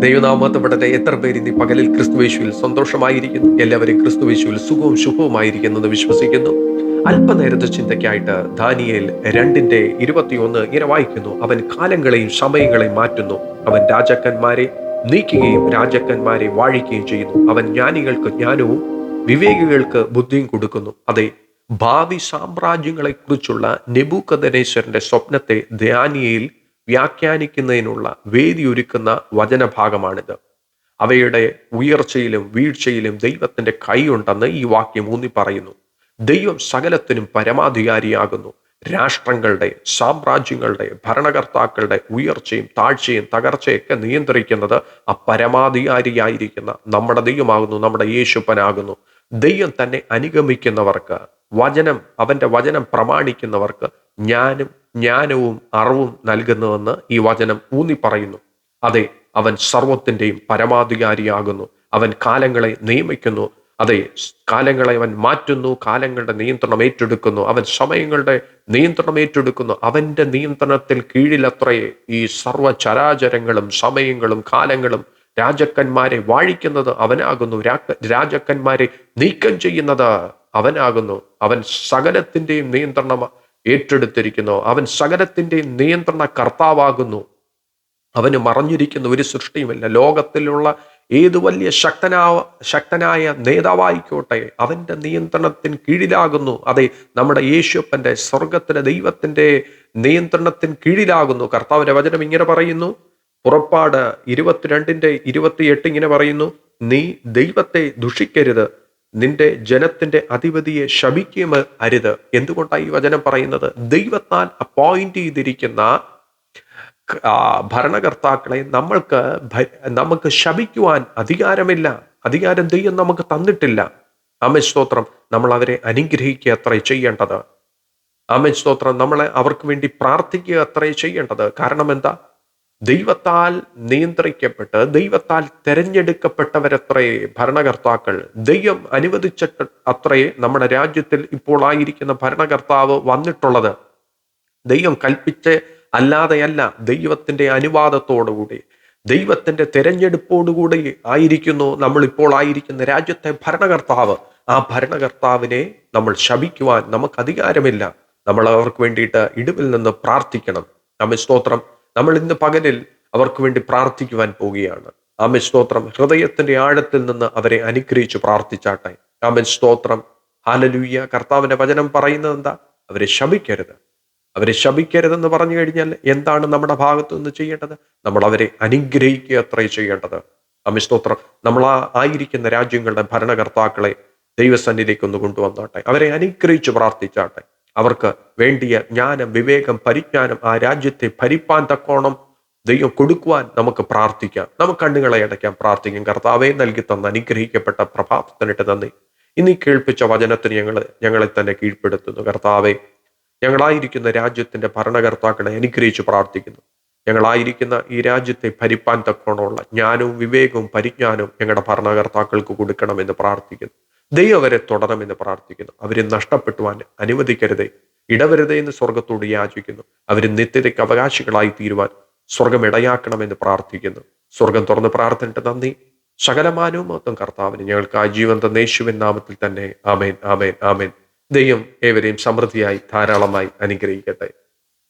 ദൈവനാമത്തപ്പെടട്ടെ എത്ര പേര് ഇന്ന് പകലിൽ ക്രിസ്തുവേശുവിൽ സന്തോഷമായിരിക്കുന്നു? എല്ലാവരും ക്രിസ്തുവേശുവിൽ സുഖവും ശുഭവുമായിരിക്കുന്നു എന്ന് വിശ്വസിക്കുന്നു. അല്പനേരത്തെ ചിന്തയ്ക്കായിട്ട് ദാനിയേൽ രണ്ടിന്റെ ഇരുപത്തിയൊന്ന് ഇങ്ങനെ വായിക്കുന്നു. അവൻ കാലങ്ങളെയും സമയങ്ങളെയും മാറ്റുന്നു. അവൻ രാജാക്കന്മാരെ നീക്കുകയും രാജാക്കന്മാരെ വാഴിക്കുകയും ചെയ്യുന്നു. അവൻ ജ്ഞാനികൾക്ക് ജ്ഞാനവും വിവേകികൾക്ക് ബുദ്ധിയും കൊടുക്കുന്നു. അതെ ഭാവി സാമ്രാജ്യങ്ങളെക്കുറിച്ചുള്ള കുറിച്ചുള്ള നെബൂക്കദനേശ്വരന്റെ സ്വപ്നത്തെ ധ്യാനിയയിൽ വ്യാഖ്യാനിക്കുന്നതിനുള്ള വേദി ഒരുക്കുന്ന വചനഭാഗമാണിത്. അവയുടെ ഉയർച്ചയിലും വീഴ്ചയിലും ദൈവത്തിന്റെ കൈയുണ്ടെന്ന് ഈ വാക്യം ഊന്നി പറയുന്നു ദൈവം സകലത്തിനും പരമാധികാരിയാകുന്നു. രാഷ്ട്രങ്ങളുടെ സാമ്രാജ്യങ്ങളുടെ ഭരണകർത്താക്കളുടെ ഉയർച്ചയും താഴ്ചയും തകർച്ചയൊക്കെ നിയന്ത്രിക്കുന്നത് ആ പരമാധികാരിയായിരിക്കുന്ന നമ്മുടെ ദൈവമാകുന്നു നമ്മുടെ യേശുപ്പനാകുന്നു. ദൈവം തന്നെ അനുഗമിക്കുന്നവർക്ക് വചനം അവന്റെ വചനം പ്രമാണിക്കുന്നവർക്ക് ജ്ഞാനം ജ്ഞാനവും അറിവും നൽകുന്നുവെന്ന് ഈ വചനം ഊന്നി പറയുന്നു അതെ അവൻ സർവത്തിന്റെയും പരമാധികാരിയാകുന്നു. അവൻ കാലങ്ങളെ നിയമിക്കുന്നു. അതെ കാലങ്ങളെ അവൻ മാറ്റുന്നു. കാലങ്ങളുടെ നിയന്ത്രണം ഏറ്റെടുക്കുന്നു. അവൻ സമയങ്ങളുടെ നിയന്ത്രണം ഏറ്റെടുക്കുന്നു. അവന്റെ നിയന്ത്രണത്തിൽ കീഴിലത്രയെ ഈ സർവ ചരാചരങ്ങളും സമയങ്ങളും കാലങ്ങളും രാജക്കന്മാരെ വാഴിക്കുന്നത് അവനാകുന്നു. രാജക്കന്മാരെ നീക്കം ചെയ്യുന്നത് അവനാകുന്നു. അവൻ സകലത്തിന്റെയും നിയന്ത്രണം ഏറ്റെടുത്തിരിക്കുന്നു. അവൻ സകലത്തിന്റെ നിയന്ത്രണ കർത്താവാകുന്നു. അവന് മറഞ്ഞിരിക്കുന്ന ഒരു സൃഷ്ടിയുമല്ല. ലോകത്തിലുള്ള ഏത് വലിയ ശക്തനാ ശക്തനായ നേതാവായിക്കോട്ടെ അവന്റെ നിയന്ത്രണത്തിന് കീഴിലാകുന്നു. അതെ നമ്മുടെ യേശുപ്പന്റെ സ്വർഗത്തിലെ ദൈവത്തിന്റെ നിയന്ത്രണത്തിന് കീഴിലാകുന്നു. കർത്താവിന്റെ വചനം ഇങ്ങനെ പറയുന്നു. പുറപ്പാട് ഇരുപത്തിരണ്ടിന്റെ ഇരുപത്തിയെട്ട് ഇങ്ങനെ പറയുന്നു. നീ ദൈവത്തെ ദുഷിക്കരുത്. നിന്റെ ജനത്തിന്റെ അധിപതിയെ ശപിക്കുകയും അരുത്. എന്തുകൊണ്ടാണ് ഈ വചനം പറയുന്നത്? ദൈവത്താൽ അപ്പോയിന്റ് ചെയ്തിരിക്കുന്ന ഭരണകർത്താക്കളെ നമ്മൾക്ക് നമുക്ക് ശപിക്കുവാൻ അധികാരമില്ല. അധികാരം ദൈവം നമുക്ക് തന്നിട്ടില്ല. ആമേ സ്തോത്രം. നമ്മൾ അവരെ അനുഗ്രഹിക്കുക അത്രേ ചെയ്യേണ്ടത്. ആമേ സ്തോത്രം. നമ്മളെ അവർക്ക് വേണ്ടി പ്രാർത്ഥിക്കുക അത്രേ ചെയ്യേണ്ടത്. കാരണം എന്താ? ദൈവത്താൽ നിയന്ത്രിക്കപ്പെട്ട് ദൈവത്താൽ തെരഞ്ഞെടുക്കപ്പെട്ടവരത്രേ ഭരണകർത്താക്കൾ ദൈവം അനുവദിച്ച അത്രേ നമ്മുടെ രാജ്യത്തിൽ ഇപ്പോൾ ആയിരിക്കുന്ന ഭരണകർത്താവ് വന്നിട്ടുള്ളത്. ദൈവം കൽപ്പിച്ച് അല്ലാതെയല്ല ദൈവത്തിന്റെ അനുവാദത്തോടുകൂടി ദൈവത്തിന്റെ തെരഞ്ഞെടുപ്പോടുകൂടി ആയിരിക്കുന്നു നമ്മൾ ഇപ്പോൾ ആയിരിക്കുന്ന രാജ്യത്തെ ഭരണകർത്താവ്. ആ ഭരണകർത്താവിനെ നമ്മൾ ശപിക്കുവാൻ നമുക്ക് അധികാരമില്ല. നമ്മൾ അവർക്ക് വേണ്ടിയിട്ട് ഇടിവിൽ നിന്ന് പ്രാർത്ഥിക്കണം. നമ്മെ സ്തോത്രം. നമ്മൾ ഇന്ന് പകലിൽ അവർക്ക് വേണ്ടി പ്രാർത്ഥിക്കുവാൻ പോവുകയാണ്. ആമൻ. സ്തോത്രം. ഹൃദയത്തിന്റെ ആഴത്തിൽ നിന്ന് അവരെ അനുഗ്രഹിച്ച് പ്രാർത്ഥിച്ചാട്ടെ. ആമൻ. സ്തോത്രം. ഹാലലൂയ്യ കർത്താവിന്റെ വചനം പറയുന്നത് എന്താ? അവരെ ശപിക്കരുത്. അവരെ ശപിക്കരുതെന്ന് പറഞ്ഞു കഴിഞ്ഞാൽ എന്താണ് നമ്മുടെ ഭാഗത്തു നിന്ന് ചെയ്യേണ്ടത്? നമ്മൾ അവരെ അനുഗ്രഹിക്കുക അത്രേ ചെയ്യേണ്ടത്. അമിസ്തോത്രം നമ്മൾ ആ ആയിരിക്കുന്ന രാജ്യങ്ങളുടെ ഭരണകർത്താക്കളെ ദൈവസന്നിധിയിലേക്ക് ഒന്ന് കൊണ്ടുവന്നാട്ടെ. അവരെ അനുഗ്രഹിച്ച് പ്രാർത്ഥിച്ചാട്ടെ. അവർക്ക് വേണ്ടിയ ജ്ഞാനം വിവേകം പരിജ്ഞാനം ആ രാജ്യത്തെ ഭരിപ്പാൻ തക്കോണം ദൈവം കൊടുക്കുവാൻ നമുക്ക് പ്രാർത്ഥിക്കാം. നമുക്ക് കണ്ണുകളെ അടയ്ക്കാം. പ്രാർത്ഥിക്കാം. കർത്താവെ നൽകി തന്ന അനുഗ്രഹിക്കപ്പെട്ട പ്രഭാതത്തിനിട്ട് നന്ദി. ഇനി കേൾപ്പിച്ച വചനത്തിന് ഞങ്ങൾ ഞങ്ങളെ തന്നെ കീഴ്പ്പെടുത്തുന്നു. കർത്താവെ ഞങ്ങളായിരിക്കുന്ന രാജ്യത്തിന്റെ ഭരണകർത്താക്കളെ അനുഗ്രഹിച്ച് പ്രാർത്ഥിക്കുന്നു. ഞങ്ങളായിരിക്കുന്ന ഈ രാജ്യത്തെ ഭരിപ്പാൻ തക്കോണമുള്ള ജ്ഞാനവും വിവേകവും പരിജ്ഞാനവും ഞങ്ങളുടെ ഭരണകർത്താക്കൾക്ക് കൊടുക്കണമെന്ന് പ്രാർത്ഥിക്കുന്നു. ദൈവം അവരെ തുടരണമെന്ന് പ്രാർത്ഥിക്കുന്നു. അവരെ നഷ്ടപ്പെട്ടുവാൻ അനുവദിക്കരുതേ. ഇടവരുതേ എന്ന് സ്വർഗത്തോട് യാചിക്കുന്നു. അവർ നിത്യതയ്ക്ക് അവകാശികളായി തീരുവാൻ സ്വർഗം ഇടയാക്കണമെന്ന് പ്രാർത്ഥിക്കുന്നു. സ്വർഗം തുറന്ന് പ്രാർത്ഥനയിട്ട് നന്ദി. സകലമാനവും മൊത്തം കർത്താവിന് ഞങ്ങൾക്ക് ആ ജീവൻ തന്ന നാമത്തിൽ തന്നെ. ആമേൻ ആമേൻ ആമേൻ. ദൈവം ഏവരെയും സമൃദ്ധിയായി ധാരാളമായി അനുഗ്രഹിക്കട്ടെ.